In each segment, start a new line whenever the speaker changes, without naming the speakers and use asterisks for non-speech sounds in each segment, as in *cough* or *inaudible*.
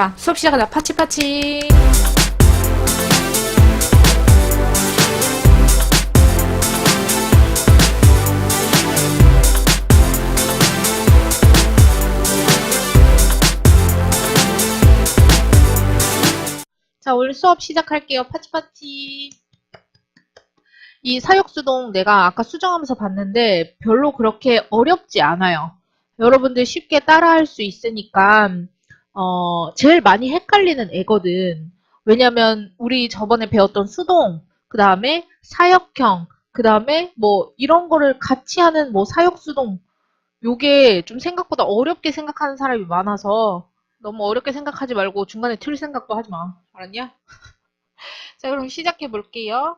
자, 수업 시작하자. 파치파치. 자, 오늘 수업 시작할게요. 파치파치. 이 사역수동 내가 아까 수정하면서 봤는데 별로 그렇게 어렵지 않아요. 여러분들 쉽게 따라할 수 있으니까 어, 제일 많이 헷갈리는 애거든. 왜냐면 우리 저번에 배웠던 수동, 그 다음에 사역형, 그 다음에 뭐 이런 거를 같이 하는 뭐 사역수동, 요게 좀 생각보다 어렵게 생각하는 사람이 많아서 너무 어렵게 생각하지 말고 중간에 틀 생각도 하지 마. 알았냐? *laughs* 자, 그럼 시작해 볼게요.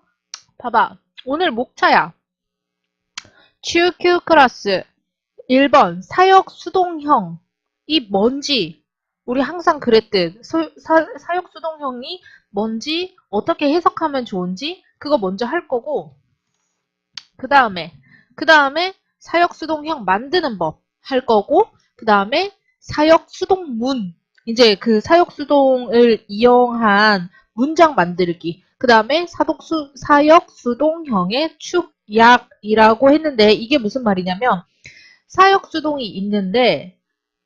봐봐. 오늘 목차야. QQ 클래스 1번 사역 수동형 이 뭔지 우리 항상 그랬듯 소- 사, 사역 수동형이 뭔지 어떻게 해석하면 좋은지 그거 먼저 할 거고 그 다음에 그 다음에 사역 수동형 만드는 법 할 거고 그 다음에 사역 수동문. 이제 그 사역 수동을 이용한 문장 만들기. 그 다음에 사역 수동형의 축약이라고 했는데 이게 무슨 말이냐면 사역 수동이 있는데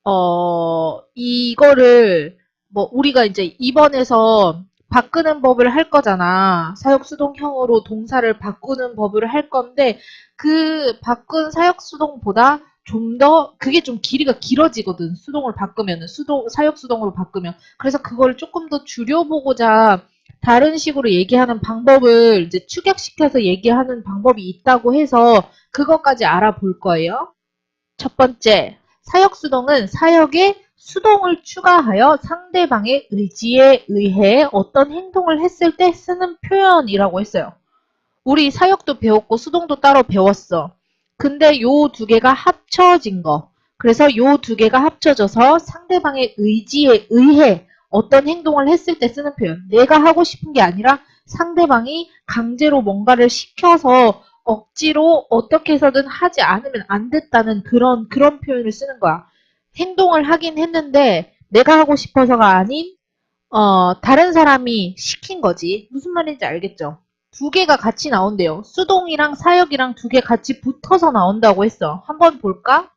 어 이거를 뭐 우리가 이제 2번에서 바꾸는 법을 할 거잖아. 사역 수동형으로 동사를 바꾸는 법을 할 건데 그 바꾼 사역 수동보다 좀 더 그게 좀 길이가 길어지거든. 수동을 바꾸면은 수동 사역 수동으로 바꾸면 그래서 그걸 조금 더 줄여보고자 다른 식으로 얘기하는 방법을 이제 축약시켜서 얘기하는 방법이 있다고 해서 그것까지 알아볼 거예요. 첫 번째, 사역수동은 사역에 수동을 추가하여 상대방의 의지에 의해 어떤 행동을 했을 때 쓰는 표현이라고 했어요. 우리 사역도 배웠고 수동도 따로 배웠어. 근데 요 두 개가 합쳐진 거. 그래서 요 두 개가 합쳐져서 상대방의 의지에 의해 어떤 행동을 했을 때 쓰는 표현. 내가 하고 싶은 게 아니라 상대방이 강제로 뭔가를 시켜서 억지로 어떻게 해서든 하지 않으면 안 됐다는 그런 그런 표현을 쓰는 거야. 행동을 하긴 했는데 내가 하고 싶어서가 아닌 어 다른 사람이 시킨 거지. 무슨 말인지 알겠죠? 두 개가 같이 나온대요. 수동이랑 사역이랑 두 개 같이 붙어서 나온다고 했어. 한번 볼까?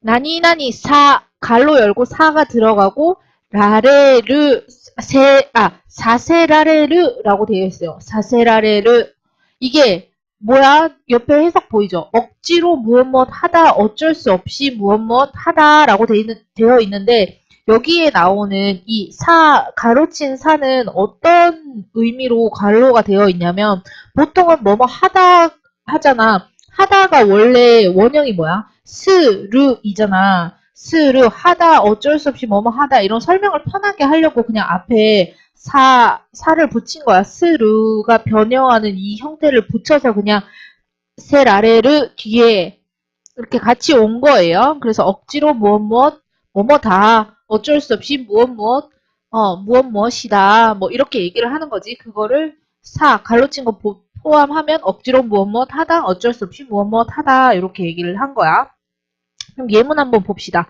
나니나니 사 갈로 열고 사가 들어가고 라레르 세 아 사세라레르라고 되어 있어요. 사세라레르 이게 뭐야? 옆에 해석 보이죠? 억지로 무엇 무엇 하다, 어쩔 수 없이 무엇 무엇 하다라고 되어, 있는, 되어 있는데 여기에 나오는 이 사, 가로친 사는 어떤 의미로 가로가 되어 있냐면 보통은 뭐뭐 하다 하잖아. 하다가 원래 원형이 뭐야? 스르이잖아. 스르 하다 어쩔 수 없이 뭐뭐 하다 이런 설명을 편하게 하려고 그냥 앞에 사, 사를 붙인 거야. 스루가 변형하는 이 형태를 붙여서 그냥 셀 아래를 뒤에 이렇게 같이 온 거예요. 그래서 억지로 무엇 무엇, 뭐뭐 다, 어쩔 수 없이 무엇 무엇, 어, 무엇 무엇이다, 뭐 이렇게 얘기를 하는 거지. 그거를 사, 갈로친 거 보- 포함하면 억지로 무엇 무엇 하다, 어쩔 수 없이 무엇 무엇 하다, 이렇게 얘기를 한 거야. 그럼 예문 한번 봅시다.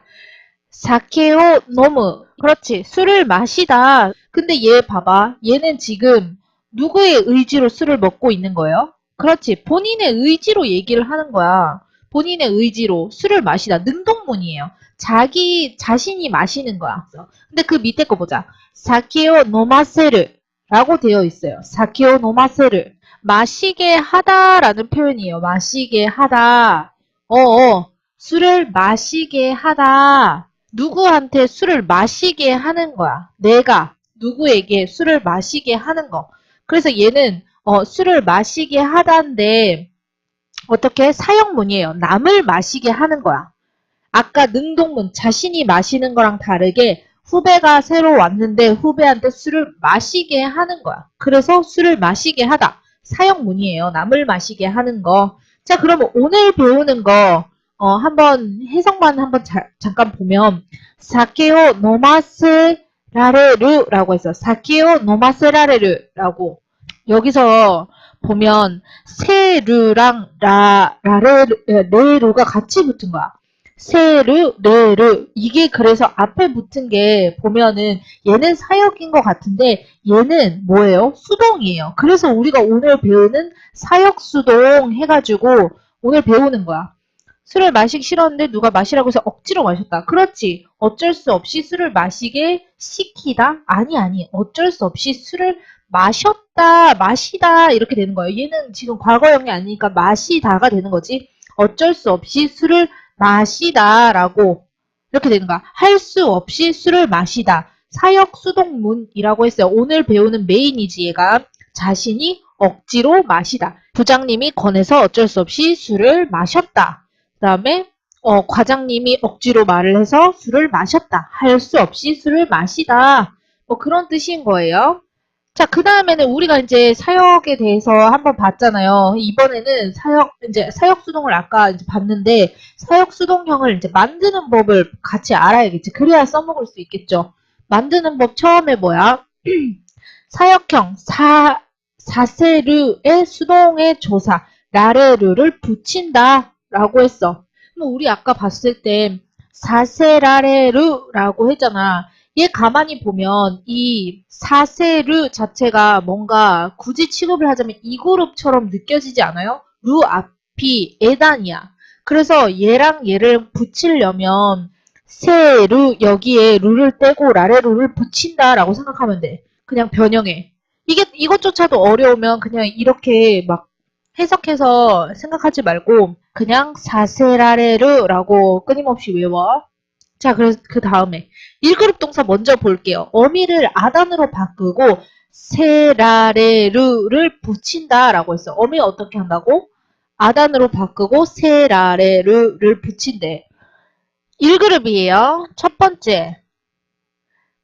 사케오 노무. 그렇지. 술을 마시다. 근데 얘 봐봐. 얘는 지금 누구의 의지로 술을 먹고 있는 거예요? 그렇지. 본인의 의지로 얘기를 하는 거야. 본인의 의지로 술을 마시다. 능동문이에요. 자기 자신이 마시는 거야. 근데 그 밑에 거 보자. 사케오 노마세르 라고 되어 있어요. 사케오 노마세르. 마시게 하다 라는 표현이에요. 마시게 하다. 어어. 술을 마시게 하다. 누구한테 술을 마시게 하는 거야. 내가 누구에게 술을 마시게 하는 거. 그래서 얘는 어, 술을 마시게 하다인데 어떻게 사형문이에요. 남을 마시게 하는 거야. 아까 능동문 자신이 마시는 거랑 다르게 후배가 새로 왔는데 후배한테 술을 마시게 하는 거야. 그래서 술을 마시게 하다. 사형문이에요. 남을 마시게 하는 거. 자, 그러면 오늘 배우는 거 어, 한번 해석만 한번 자- 잠깐 보면 사케오 노마스 라레르라고 해서 사케오 노마스 라레르라고 여기서 보면 세르랑 라 라레르 레루가 같이 붙은 거야. 세르, 레르. 이게 그래서 앞에 붙은 게 보면은 얘는 사역인 것 같은데 얘는 뭐예요? 수동이에요. 그래서 우리가 오늘 배우는 사역 수동 해가지고 오늘 배우는 거야. 술을 마시기 싫었는데 누가 마시라고 해서 억지로 마셨다. 그렇지. 어쩔 수 없이 술을 마시게 시키다? 아니, 아니. 어쩔 수 없이 술을 마셨다, 마시다 이렇게 되는 거예요. 얘는 지금 과거형이 아니니까 마시다가 되는 거지. 어쩔 수 없이 술을 마시다라고 이렇게 되는 거야. 할 수 없이 술을 마시다. 사역 수동문이라고 했어요. 오늘 배우는 메인이지 얘가 자신이 억지로 마시다. 부장님이 권해서 어쩔 수 없이 술을 마셨다. 그 다음에 어, 과장님이 억지로 말을 해서 술을 마셨다. 할 수 없이 술을 마시다. 뭐 그런 뜻인 거예요. 자, 그 다음에는 우리가 이제 사역에 대해서 한번 봤잖아요. 이번에는 사역, 이제 사역 수동을 아까 이제 봤는데, 사역 수동형을 이제 만드는 법을 같이 알아야겠지. 그래야 써먹을 수 있겠죠. 만드는 법 처음에 뭐야? *clears throat* 사역형, 사, 사세르의 수동의 조사, 라레르를 붙인다. 라고 했어. 그럼 우리 아까 봤을 때, 사세라레르라고 했잖아. 얘 가만히 보면 이 사세르 자체가 뭔가 굳이 취급을 하자면 이 그룹처럼 느껴지지 않아요? 루 앞이 에단이야. 그래서 얘랑 얘를 붙이려면 세루 여기에 루를 떼고 라레 루를 붙인다라고 생각하면 돼. 그냥 변형해. 이게 이것조차도 어려우면 그냥 이렇게 막 해석해서 생각하지 말고 그냥 사세라레르라고 끊임없이 외워. 자, 그래서 그 다음에 1그룹 동사 먼저 볼게요. 어미를 아단으로 바꾸고 세라레르를 붙인다라고 했어. 어미 어떻게 한다고? 아단으로 바꾸고 세라레르를 붙인대. 1그룹이에요. 첫 번째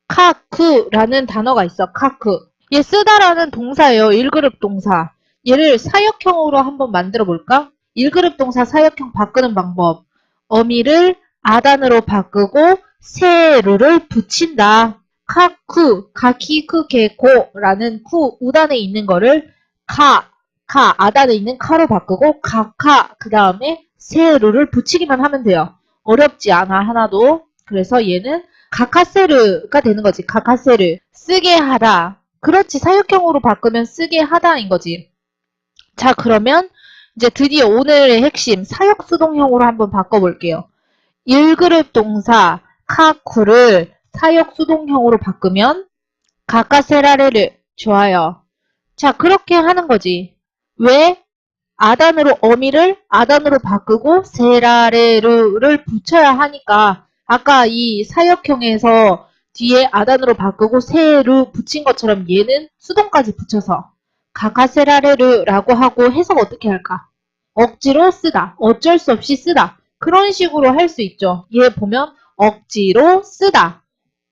카크라는 단어가 있어. 카크. 얘 쓰다라는 동사예요. 1그룹 동사. 얘를 사역형으로 한번 만들어 볼까? 1그룹 동사 사역형 바꾸는 방법. 어미를 아단으로 바꾸고 세루를 붙인다. 카쿠, 가키쿠 게코라는 쿠 우단에 있는 거를 카, 카 아단에 있는 카로 바꾸고 카카 그 다음에 세루를 붙이기만 하면 돼요. 어렵지 않아 하나도. 그래서 얘는 가카세르가 되는 거지. 가카세르 쓰게 하다. 그렇지 사역형으로 바꾸면 쓰게 하다인 거지. 자 그러면 이제 드디어 오늘의 핵심 사역수동형으로 한번 바꿔볼게요. 1그룹 동사 카쿠를 사역수동형으로 바꾸면 가까세라레를 좋아요. 자 그렇게 하는 거지. 왜? 아단으로 어미를 아단으로 바꾸고 세라레르를 붙여야 하니까 아까 이 사역형에서 뒤에 아단으로 바꾸고 세루 붙인 것처럼 얘는 수동까지 붙여서 가카세라레르라고 하고 해석 어떻게 할까? 억지로 쓰다. 어쩔 수 없이 쓰다. 그런 식으로 할 수 있죠. 얘 보면 억지로 쓰다.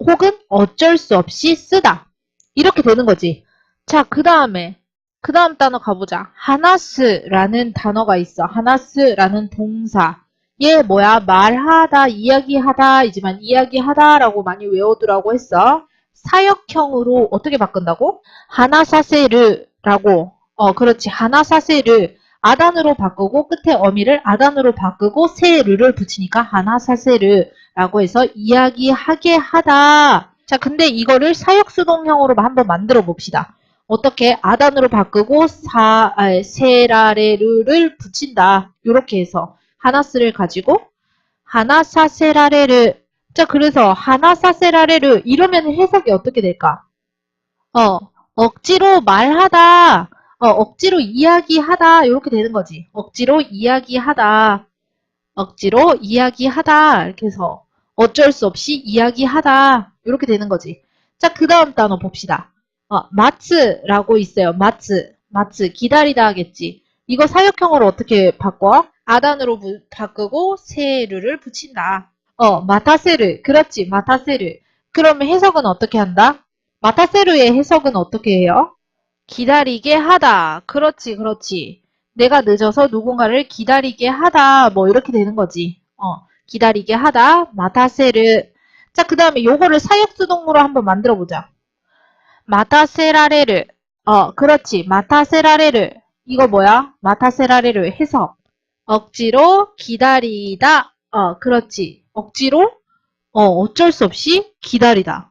혹은 어쩔 수 없이 쓰다. 이렇게 되는 거지. 자, 그 다음에 그 다음 단어 가보자. 하나스라는 단어가 있어. 하나스라는 동사. 얘 뭐야? 말하다, 이야기하다, 이지만 이야기하다라고 많이 외우더라고 했어. 사역형으로 어떻게 바꾼다고? 하나사세르 라고. 어, 그렇지. 하나사세르. 아단으로 바꾸고 끝에 어미를 아단으로 바꾸고 세르를 붙이니까 하나사세르라고 해서 이야기하게 하다. 자, 근데 이거를 사역수동형으로 한번 만들어 봅시다. 어떻게 아단으로 바꾸고 사, 아, 세라레르를 붙인다. 이렇게 해서 하나스를 가지고 하나사세라레르 자 그래서 하나사세라레르 이러면 해석이 어떻게 될까? 어 억지로 말하다 어, 억지로 이야기하다 이렇게 되는 거지. 억지로 이야기하다. 억지로 이야기하다 이렇게 해서 어쩔 수 없이 이야기하다 이렇게 되는 거지. 자, 그 다음 단어 봅시다. 어, 마츠라고 있어요. 마츠. 마츠. 기다리다 하겠지. 이거 사역형으로 어떻게 바꿔? 아단으로 부, 바꾸고 세르를 붙인다. 어, 마타세르. 그렇지. 마타세르. 그러면 해석은 어떻게 한다? 마타세르의 해석은 어떻게 해요? 기다리게 하다. 그렇지, 그렇지. 내가 늦어서 누군가를 기다리게 하다. 뭐 이렇게 되는 거지. 어, 기다리게 하다. 마타세르. 자, 그 다음에 요거를 사역수동으로 한번 만들어 보자. 마타세라레르. 어, 그렇지. 마타세라레르. 이거 뭐야? 마타세라레르 해석. 억지로 기다리다. 어, 그렇지. 억지로, 어, 어쩔 수 없이 기다리다.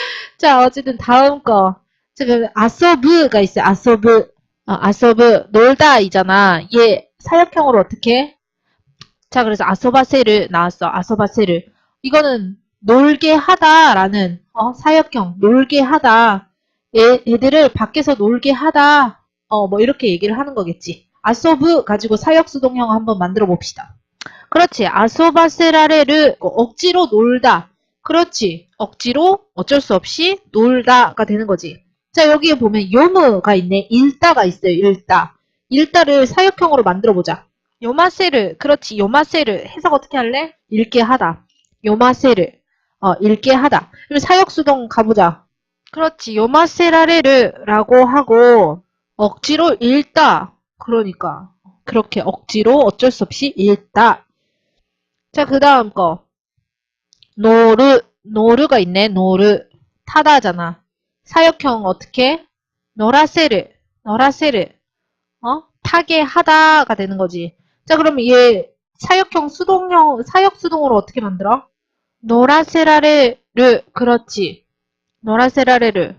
*laughs* 자, 어쨌든 다음 거. 지금 아서브가 있어요. 아서브. 어, 아서브. 놀다 이잖아. 얘 사역형으로 어떻게 해? 자, 그래서 아소바세를 나왔어. 아소바세를. 이거는 놀게 하다라는 어, 사역형. 놀게 하다. 애, 애들을 밖에서 놀게 하다. 어, 뭐 이렇게 얘기를 하는 거겠지. 아소브 가지고 사역수동형 한번 만들어 봅시다. 그렇지. 아소바세라레를 어, 억지로 놀다. 그렇지. 억지로 어쩔 수 없이 놀다가 되는 거지. 자, 여기에 보면 요무가 있네. 읽다가 있어요. 읽다. 읽다를 사역형으로 만들어 보자. 요마세를. 그렇지. 요마세를. 해석 어떻게 할래? 읽게 하다. 요마세를. 어, 읽게 하다. 그럼 사역수동 가보자. 그렇지. 요마세라레를 라고 하고 억지로 읽다. 그러니까 그렇게 억지로 어쩔 수 없이 읽다. 자, 그 다음 거. 노르, 노르가 있네. 노르. 타다잖아. 사역형 어떻게? 노라세르. 노라세르. 어? 타게 하다가 되는 거지. 자, 그럼 얘 사역형 수동형, 사역 수동으로 어떻게 만들어? 노라세라레르. 그렇지. 노라세라레르.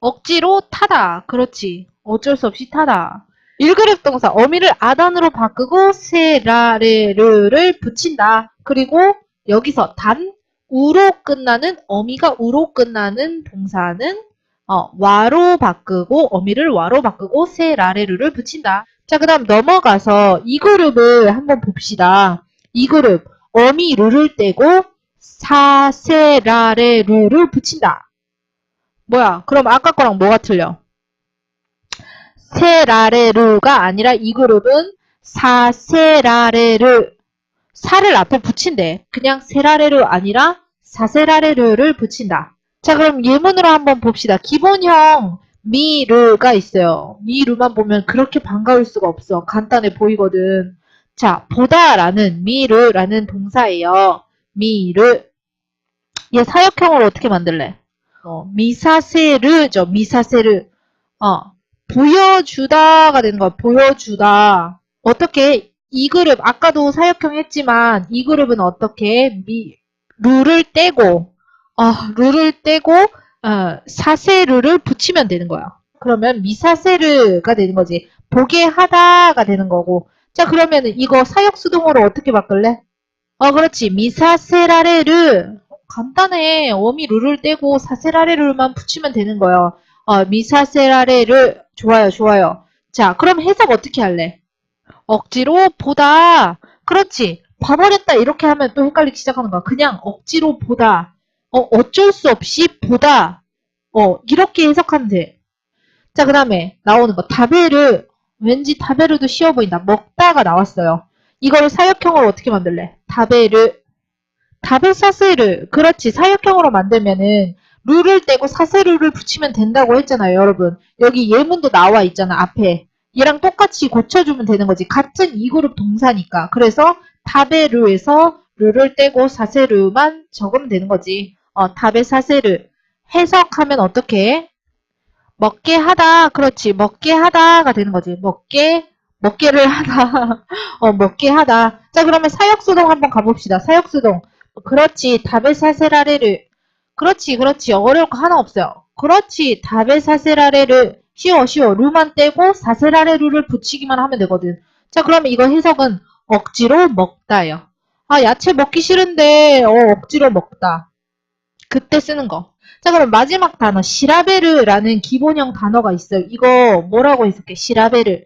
억지로 타다. 그렇지. 어쩔 수 없이 타다. 일그룹 동사 어미를 아단으로 바꾸고 세라레르를 붙인다. 그리고 여기서 단 우로 끝나는 어미가 우로 끝나는 동사는 어, 와로 바꾸고 어미를 와로 바꾸고 세 라레루를 붙인다. 자, 그다음 넘어가서 이 그룹을 한번 봅시다. 이 그룹 어미 루를 떼고 사 세 라레 루를 붙인다. 뭐야? 그럼 아까 거랑 뭐가 틀려? 세 라레 루가 아니라 이 그룹은 사 세 라레 루 4를 앞에 붙인대. 그냥 세라레르 아니라 사세라레르를 붙인다. 자 그럼 예문으로 한번 봅시다. 기본형 미르가 있어요. 미르만 보면 그렇게 반가울 수가 없어. 간단해 보이거든. 자, 보다라는 미르라는 동사예요. 미르. 얘 사역형으로 어떻게 만들래? 어, 미사세르죠. 미사세르. 어, 보여주다가 되는 거야. 보여주다. 어떻게 이 그룹 아까도 사역형 했지만 이 그룹은 어떻게 미 룰을 떼고 어, 룰을 떼고 어, 사세르를 붙이면 되는 거야. 그러면 미사세르가 되는 거지. 보게 하다가 되는 거고. 자 그러면은 이거 사역 수동으로 어떻게 바꿀래? 어 그렇지. 미사세라레르 간단해. 어미 룰을 떼고 사세라레르만 붙이면 되는 거예요. 어, 미사세라레를 좋아요, 좋아요. 자, 그럼 해석 어떻게 할래? 억지로 보다. 그렇지. 봐버렸다 이렇게 하면 또 헷갈리기 시작하는 거야. 그냥 억지로 보다. 어, 어쩔 수 없이 보다. 어, 이렇게 해석하면 돼. 자, 그 다음에 나오는 거. 다베르. 왠지 다베르도 쉬워 보인다. 먹다가 나왔어요. 이거를 사역형으로 어떻게 만들래? 다베르. 다베사세르. 그렇지. 사역형으로 만들면은 룰을 떼고 사세르를 붙이면 된다고 했잖아요, 여러분. 여기 예문도 나와 있잖아, 앞에. 얘랑 똑같이 고쳐주면 되는 거지. 같은 이 그룹 동사니까. 그래서 다베르에서 룰을 떼고 사세르만 적으면 되는 거지. 어, 다베 사세르. 해석하면 어떻게 해? 먹게 하다. 그렇지. 먹게 하다가 되는 거지. 먹게, 먹게를 하다. *laughs* 어, 먹게 하다. 자, 그러면 사역수동 한번 가봅시다. 사역수동. 그렇지. 다베 사세라레를. 그렇지, 그렇지. 어려울 거 하나 없어요. 그렇지. 다베 사세라레를 쉬워, 쉬워. 루만 떼고 사세라레 루를 붙이기만 하면 되거든. 자, 그러면 이거 해석은 억지로 먹다요. 아, 야채 먹기 싫은데, 어, 억지로 먹다. 그때 쓰는 거. 자, 그럼 마지막 단어, 시라베르라는 기본형 단어가 있어요. 이거 뭐라고 해석해? 시라베르.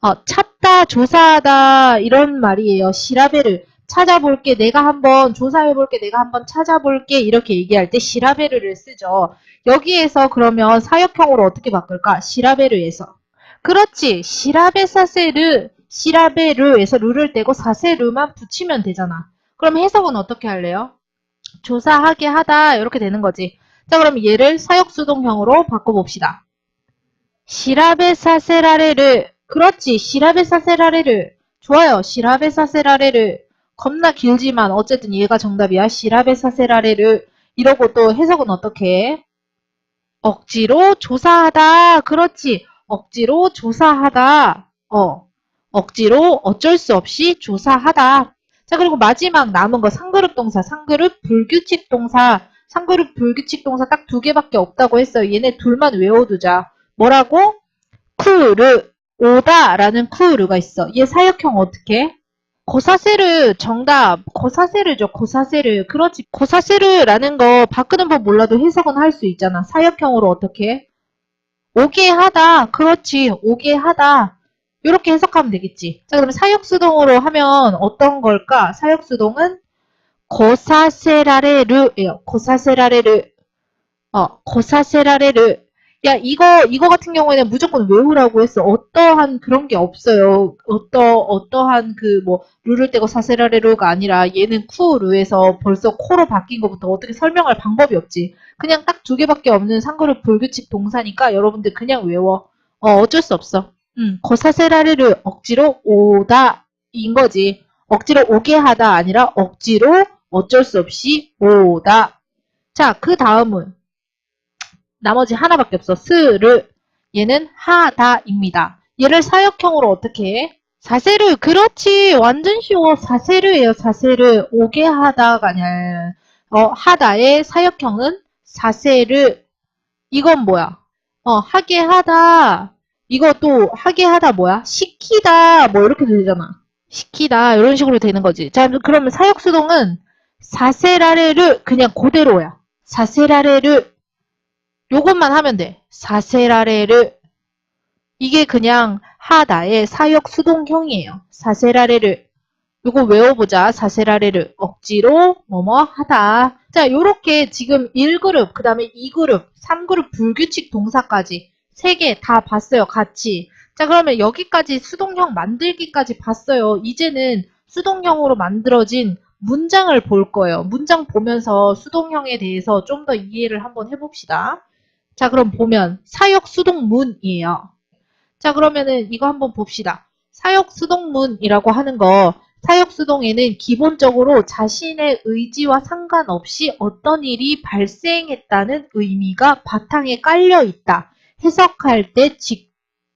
어, 찾다, 조사하다, 이런 말이에요. 시라베르. 찾아볼게, 내가 한번 조사해볼게, 내가 한번 찾아볼게 이렇게 얘기할 때 시라베르를 쓰죠. 여기에서 그러면 사역형으로 어떻게 바꿀까? 시라베르에서. 그렇지. 시라베사세르, 시라베르에서 르를 떼고 사세르만 붙이면 되잖아. 그럼 해석은 어떻게 할래요? 조사하게 하다 이렇게 되는 거지. 자 그럼 얘를 사역수동형으로 바꿔봅시다. 시라베사세라레르 그렇지. 시라베사세라레르 좋아요. 시라베사세라레르 겁나 길지만 어쨌든 얘가 정답이야. 시라베 사세라레를 이러고 또 해석은 어떻게 해? 억지로 조사하다. 그렇지. 억지로 조사하다. 어. 억지로 어쩔 수 없이 조사하다. 자, 그리고 마지막 남은 거 상그룹 동사, 상그룹 불규칙 동사, 상그룹 불규칙 동사 딱 두 개밖에 없다고 했어요. 얘네 둘만 외워두자. 뭐라고? 쿠르, 오다라는 쿠르가 있어. 얘 사역형 어떻게? 고사세르 정답. 고사세르죠 고사세르. 그렇지 고사세르라는 거 바꾸는 법 몰라도 해석은 할 수 있잖아. 사역형으로 어떻게? 오게 하다. 그렇지 오게 하다. 이렇게 해석하면 되겠지. 자 그러면 사역수동으로 하면 어떤 걸까? 사역수동은 고사세라레르예요. 고사세라레르. 어 고사세라레르 야, 이거, 이거 같은 경우에는 무조건 외우라고 했어. 어떠한 그런 게 없어요. 어떠, 어떠한 그, 뭐, 룰을 떼고 사세라레루가 아니라 얘는 쿠루에서 벌써 코로 바뀐 것부터 어떻게 설명할 방법이 없지. 그냥 딱 두 개밖에 없는 상그룹 불규칙 동사니까 여러분들 그냥 외워. 어, 어쩔 수 없어. 음, 고사세라레루 억지로 오다, 인 거지. 억지로 오게 하다 아니라 억지로 어쩔 수 없이 오다. 자, 그 다음은 나머지 하나밖에 없어. 스르. 얘는 하다입니다. 얘를 사역형으로 어떻게 해? 사세르. 그렇지. 완전 쉬워. 사세르예요. 사세르. 오게 하다가 아니야. 어, 하다의 사역형은 사세르. 이건 뭐야? 어, 하게 하다. 또 하게 하다 뭐야? 시키다. 뭐 이렇게 되잖아. 시키다. 이런 식으로 되는 거지. 자, 그러면 사역수동은 사세라레르 그냥 그대로야. 사세라레르 요것만 하면 돼. 사세라레르. 이게 그냥 하다의 사역 수동형이에요. 사세라레르. 요거 외워보자. 사세라레르. 억지로 뭐뭐 하다. 자, 요렇게 지금 1그룹, 그 다음에 2그룹, 3그룹 불규칙 동사까지 3개 다 봤어요. 같이. 자, 그러면 여기까지 수동형 만들기까지 봤어요. 이제는 수동형으로 만들어진 문장을 볼 거예요. 문장 보면서 수동형에 대해서 좀 더 이해를 한번 해봅시다. 자, 그럼 보면 사역 수동문이에요. 자, 그러면은 이거 한번 봅시다. 사역 수동문이라고 하는 거 사역 수동에는 기본적으로 자신의 의지와 상관없이 어떤 일이 발생했다는 의미가 바탕에 깔려 있다. 해석할 때 직,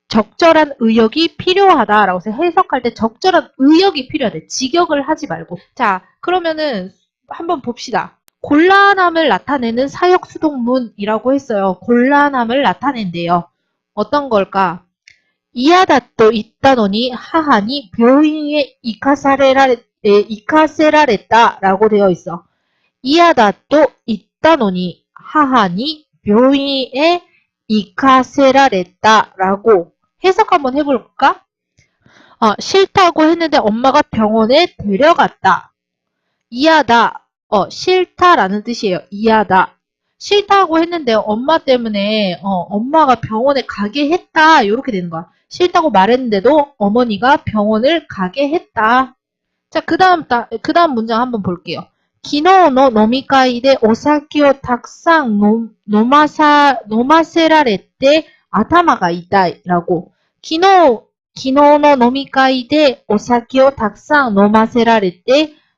적절한 의역이 필요하다라고 해서 해석할 때 적절한 의역이 필요하대. 직역을 하지 말고. 자, 그러면은 한번 봅시다. 곤란함을 나타내는 사역 수동문이라고 했어요. 곤란함을 나타낸대요. 어떤 걸까? 이하다또 있다노니 하하니 묘인에 이카사레라 이카세라랬다라고 되어 있어. 이하다또 있다노니 하하니 묘인에 이카세라랬다라고 해석 한번 해볼까? 어, 싫다고 했는데 엄마가 병원에 데려갔다. 이하다 어, 싫다라는 뜻이에요. 이하다. 싫다고 했는데 엄마 때문에 어, 엄마가 병원에 가게 했다. 이렇게 되는 거야. 싫다고 말했는데도 어머니가 병원을 가게 했다. 자, 그 다음, 그 다음 문장 한번 볼게요.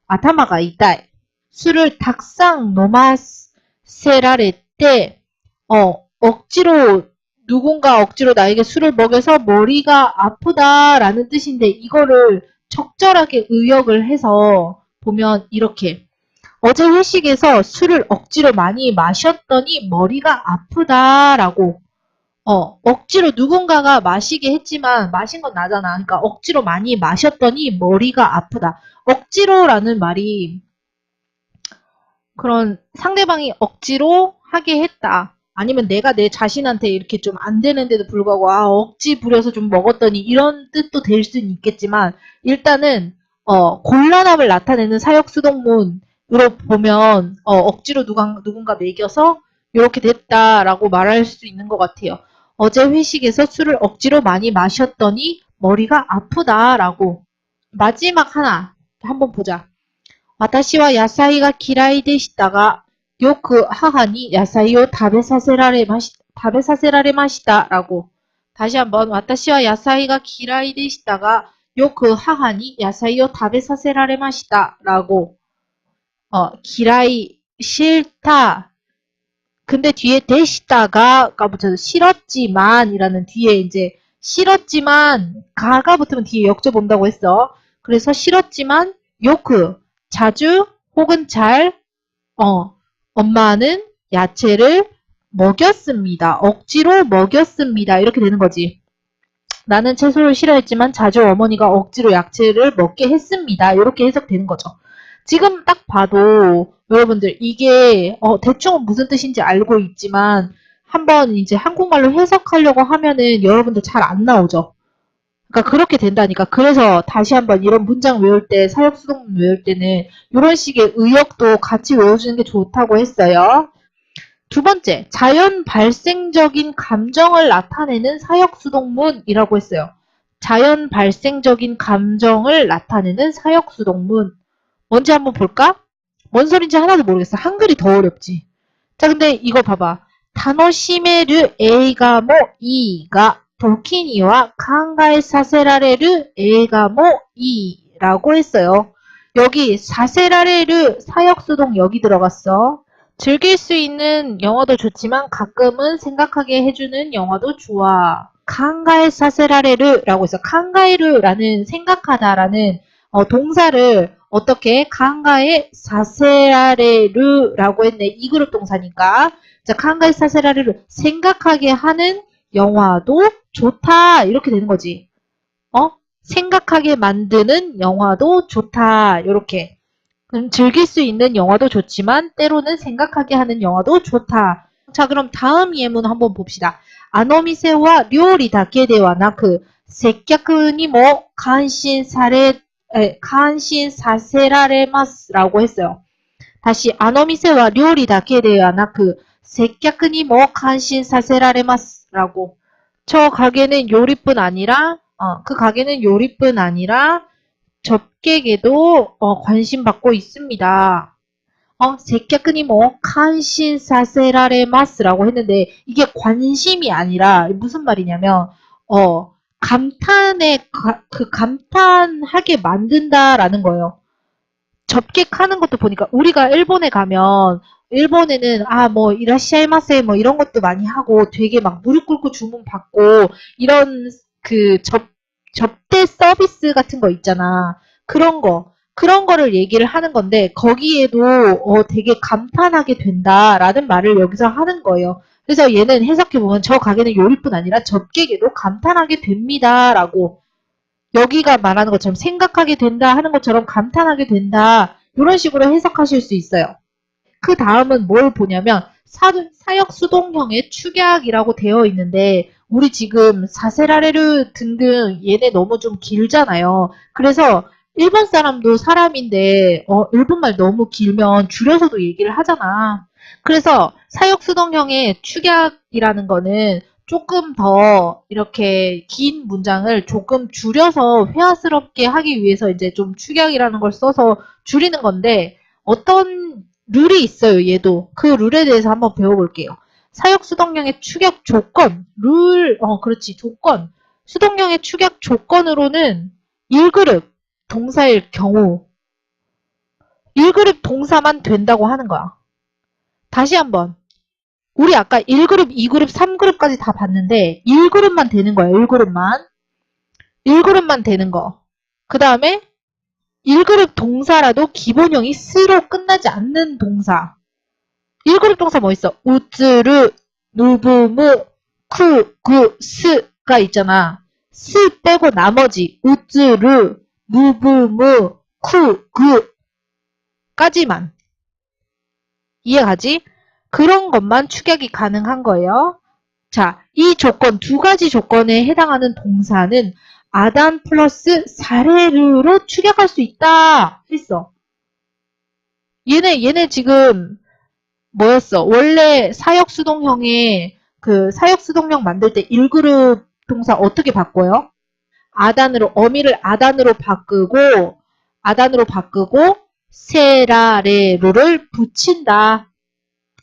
아타마가 있다. 술을 닭상 노마세라레 때, 어, 억지로, 누군가 억지로 나에게 술을 먹여서 머리가 아프다라는 뜻인데, 이거를 적절하게 의역을 해서 보면 이렇게. 어제 회식에서 술을 억지로 많이 마셨더니 머리가 아프다라고. 어, 억지로 누군가가 마시게 했지만 마신 건 나잖아. 그러니까 억지로 많이 마셨더니 머리가 아프다. 억지로라는 말이 그런 상대방이 억지로 하게 했다. 아니면 내가 내 자신한테 이렇게 좀 안 되는데도 불구하고 아 억지 부려서 좀 먹었더니 이런 뜻도 될 수는 있겠지만 일단은 어 곤란함을 나타내는 사역 수동문으로 보면 어 억지로 누가, 누군가 매겨서 이렇게 됐다라고 말할 수 있는 것 같아요. 어제 회식에서 술을 억지로 많이 마셨더니 머리가 아프다라고 마지막 하나 한번 보자. 私は野菜が嫌いでしたが、よく母に野菜を食べさせられまし、食べさせられました。ラゴ。다시한번私は野菜が嫌いでしたが、よく母に野菜を食べさせられました。ラゴ。어、 嫌い、싫 다。 근데 뒤에 되시다가 가 붙여서 싫었지만이라는 뒤에 이제 싫었지만 가가 붙으면 뒤에 역조 본다고 했어. 그래서 싫었지만 요크 자주 혹은 잘 어, 엄마는 야채를 먹였습니다. 억지로 먹였습니다. 이렇게 되는 거지. 나는 채소를 싫어했지만 자주 어머니가 억지로 야채를 먹게 했습니다. 이렇게 해석되는 거죠. 지금 딱 봐도 여러분들 이게 어, 대충 무슨 뜻인지 알고 있지만 한번 이제 한국말로 해석하려고 하면은 여러분들 잘 안 나오죠. 그러니까 그렇게 된다니까. 그래서 다시 한번 이런 문장 외울 때, 사역 수동 외울 때는 이런 식의 의역도 같이 외워주는 게 좋다고 했어요. 두 번째, 자연 발생적인 감정을 나타내는 사역 수동문이라고 했어요. 자연 발생적인 감정을 나타내는 사역 수동문. 뭔지 한번 볼까? 뭔 소린지 하나도 모르겠어. 한글이 더 어렵지. 자, 근데 이거 봐봐. 타노시메르 에이가 뭐 이가 도키니와 칸가에 사세라레르 에이가 뭐 이라고 했어요. 여기 사세라레르 사역수동 여기 들어갔어. 즐길 수 있는 영화도 좋지만 가끔은 생각하게 해주는 영화도 좋아. 칸가에 사세라레르라고 해서 칸가에르라는 생각하다라는 어, 동사를 어떻게 칸가에 사세라레르라고 했네. 이 그룹 동사니까. 자, 칸가에 사세라레르 생각하게 하는 영화도 좋다. 이렇게 되는 거지. 어? 생각하게 만드는 영화도 좋다. 이렇게. 그럼 즐길 수 있는 영화도 좋지만 때로는 생각하게 하는 영화도 좋다. 자, 그럼 다음 예문 한번 봅시다. 아노미세와 료리 다케데와 나크 세격니 뭐 간신 사레 에, 간신 사세라레마스라고 했어요. 다시 아노미세와 료리 다케데와 나크 뭐 사세라레마스 라고. 저 가게는 요리뿐 아니라 어, 그 가게는 요리뿐 아니라 접객에도 어, 관심 받고 있습니다. 어, 세격니 뭐 간신 사세라레 마스라고 했는데 이게 관심이 아니라 무슨 말이냐면 어 감탄에 가- 그 감탄하게 만든다라는 거예요. 접객하는 것도 보니까 우리가 일본에 가면 일본에는 아 뭐 이라시아이마세 뭐 이런 것도 많이 하고 되게 막 무릎 꿇고 주문 받고 이런 그 접 접대 서비스 같은 거 있잖아. 그런 거 그런 거를 얘기를 하는 건데 거기에도 어 되게 감탄하게 된다라는 말을 여기서 하는 거예요. 그래서 얘는 해석해 보면 저 가게는 요리뿐 아니라 접객에도 감탄하게 됩니다라고 여기가 말하는 것처럼 생각하게 된다 하는 것처럼 감탄하게 된다 이런 식으로 해석하실 수 있어요. 그 다음은 뭘 보냐면 사, 사역 수동형의 축약이라고 되어 있는데 우리 지금 사세라레르 등등 얘네 너무 좀 길잖아요. 그래서 일본 사람도 사람인데 어, 일본말 너무 길면 줄여서도 얘기를 하잖아. 그래서 사역 수동형의 축약이라는 거는 조금 더 이렇게 긴 문장을 조금 줄여서 회화스럽게 하기 위해서 이제 좀 축약이라는 걸 써서 줄이는 건데 어떤 룰이 있어요, 얘도. 그 룰에 대해서 한번 배워볼게요. 사역 수동형의 축약 조건, 룰, 어, 그렇지, 조건. 수동형의 축약 조건으로는 1그룹 동사일 경우 1그룹 동사만 된다고 하는 거야. 다시 한번. 우리 아까 1그룹, 2그룹, 3그룹까지 다 봤는데 1그룹만 되는 거야. 1그룹만. 1그룹만 되는 거. 그 다음에 1그룹 동사라도 기본형이 스로 끝나지 않는 동사. 1그룹 동사 뭐 있어? 우즈르, 누부무, 쿠, 구, 스가 있잖아. 스 빼고 나머지 우즈르, 누부무, 쿠, 구 까지만. 이해가지? 그런 것만 축약이 가능한 거예요. 자, 이 조건, 두 가지 조건에 해당하는 동사는 아단 플러스 사레르로 축약할 수 있다 했어. 얘네, 얘네 지금 뭐였어? 원래 사역 수동형의 그 사역 수동형 만들 때 1그룹 동사 어떻게 바꿔요? 아단으로, 어미를 아단으로 바꾸고, 아단으로 바꾸고, 세라레로를 붙인다.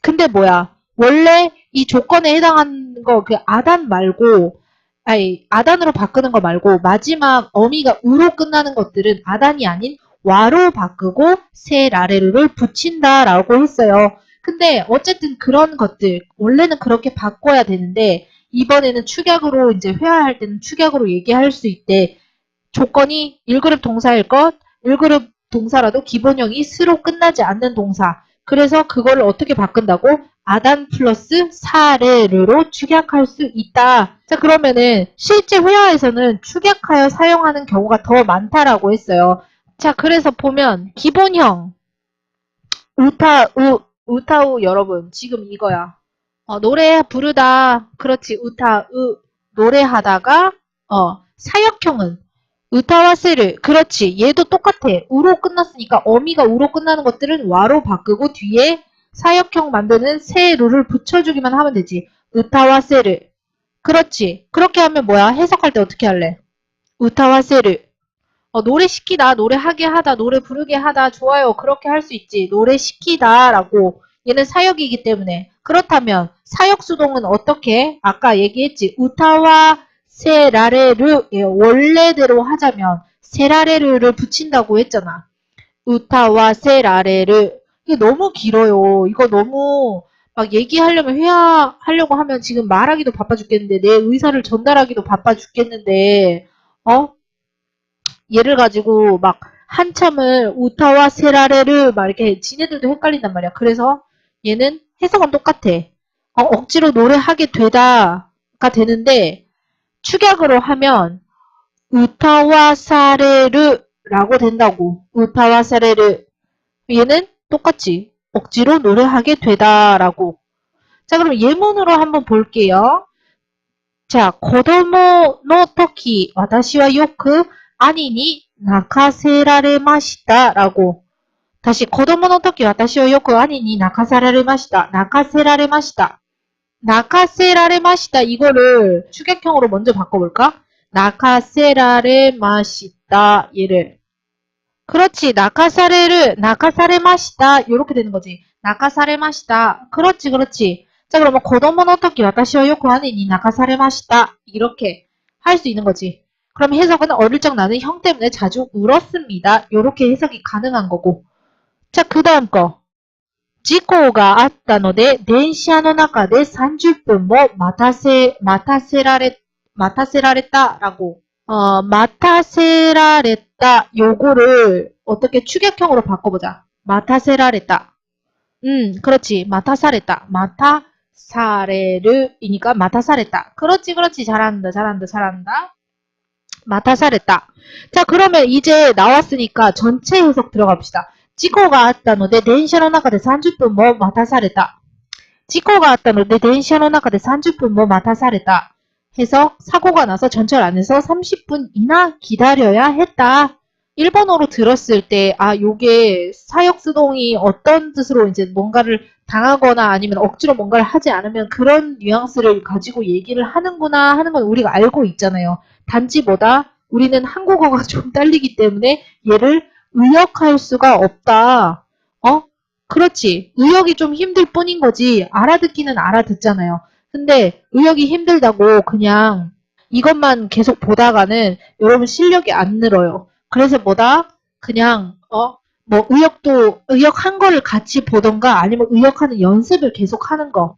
근데 뭐야? 원래 이 조건에 해당하는 거 그 아단 말고 아니 아단으로 바꾸는 거 말고 마지막 어미가 우로 끝나는 것들은 아단이 아닌 와로 바꾸고 세 라레르를 붙인다라고 했어요. 근데 어쨌든 그런 것들 원래는 그렇게 바꿔야 되는데 이번에는 축약으로 이제 회화할 때는 축약으로 얘기할 수 있대. 조건이 1그룹 동사일 것, 1그룹 동사라도 기본형이 스로 끝나지 않는 동사. 그래서 그거를 어떻게 바꾼다고? 아단 플러스 사레르로 축약할 수 있다. 자, 그러면은 실제 회화에서는 축약하여 사용하는 경우가 더 많다라고 했어요. 자, 그래서 보면 기본형 우타우 우타우 여러분 지금 이거야. 어, 노래 부르다. 그렇지. 우타우 노래하다가 어, 사역형은 우타와 세를 그렇지. 얘도 똑같아. 우로 끝났으니까 어미가 우로 끝나는 것들은 와로 바꾸고 뒤에 사역형 만드는 세루를 붙여주기만 하면 되지. 우타와 세를 그렇지. 그렇게 하면 뭐야? 해석할 때 어떻게 할래? 우타와 세를 어, 노래 시키다, 노래 하게 하다, 노래 부르게 하다, 좋아요. 그렇게 할 수 있지. 노래 시키다 라고. 얘는 사역이기 때문에. 그렇다면 사역 수동은 어떻게? 아까 얘기했지. 우타와 세라레르 예, 원래대로 하자면 세라레르를 붙인다고 했잖아. 우타와 세라레르 이게 너무 길어요. 이거 너무 막 얘기하려면 회화하려고 하면 지금 말하기도 바빠 죽겠는데 내 의사를 전달하기도 바빠 죽겠는데 어? 얘를 가지고 막 한참을 우타와 세라레르 막 이렇게 지네들도 헷갈린단 말이야. 그래서 얘는 해석은 똑같아. 어, 억지로 노래하게 되다가 되는데 축약으로 하면 우타와 사레르라고 된다고. 우타와 사레르. 얘는 똑같지. 억지로 노래하게 되다라고. 자, 그럼 예문으로 한번 볼게요. 자, 고도모 노 토키 와다시와 요크 아니니 나카세라레 마시다 라고 다시 고도모 노 토키 와다시와 요크 아니니 나카세라레 마시다 나카세라레 마시다 나카세라레 마시다 이거를 추격형으로 먼저 바꿔볼까? 나카세라레 마시다 얘를 그렇지 나카사레를 나카사레마시다 이렇게 되는 거지 나카사레마시다 그렇지 그렇지 자 그러면 고도모 노 토키 와다시와 요크 아니니 나카사레마시다 이렇게 할 수 있는 거지 그럼 해석은 어릴 적 나는 형 때문에 자주 울었습니다. 이렇게 해석이 가능한 거고. 자, 그 다음 거. 지코가 あったので電車の中で30分も待たせ、待たせられ、待たせられた라고. 어, 待たせられた 요거를 어떻게 추격형으로 바꿔보자. 待たせられた. 음, 그렇지. 待たされた. 待たされる이니까 待たされた. 그렇지, 그렇지. 잘한다, 잘한다, 잘한다. 맡아사랬다. 자, 그러면 이제 나왔으니까 전체 해석 들어갑시다. 지코가 あったので電車の中で30分も待たされた. 지코가 あったので電車の中で30分も待たされた. 해서 사고가 나서 전철 안에서 30분이나 기다려야 했다. 일본어로 들었을 때, 아, 요게 사역수동이 어떤 뜻으로 이제 뭔가를 당하거나 아니면 억지로 뭔가를 하지 않으면 그런 뉘앙스를 가지고 얘기를 하는구나 하는 건 우리가 알고 있잖아요. 단지 뭐다? 우리는 한국어가 *laughs* 좀 딸리기 때문에 얘를 의역할 수가 없다. 어? 그렇지. 의역이 좀 힘들 뿐인 거지. 알아듣기는 알아듣잖아요. 근데 의역이 힘들다고 그냥 이것만 계속 보다가는 여러분 실력이 안 늘어요. 그래서 뭐다? 그냥 어? 뭐 의역도 의역한 거를 같이 보던가 아니면 의역하는 연습을 계속 하는 거.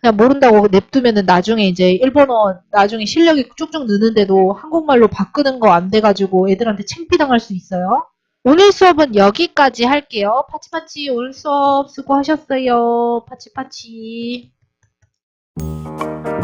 그냥 모른다고 냅두면은 나중에 이제 일본어 나중에 실력이 쭉쭉 느는데도 한국말로 바꾸는 거 안 돼가지고 애들한테 챙피당할 수 있어요. 오늘 수업은 여기까지 할게요. 파치파치 오늘 수업 수고하셨어요. 파치파치. Música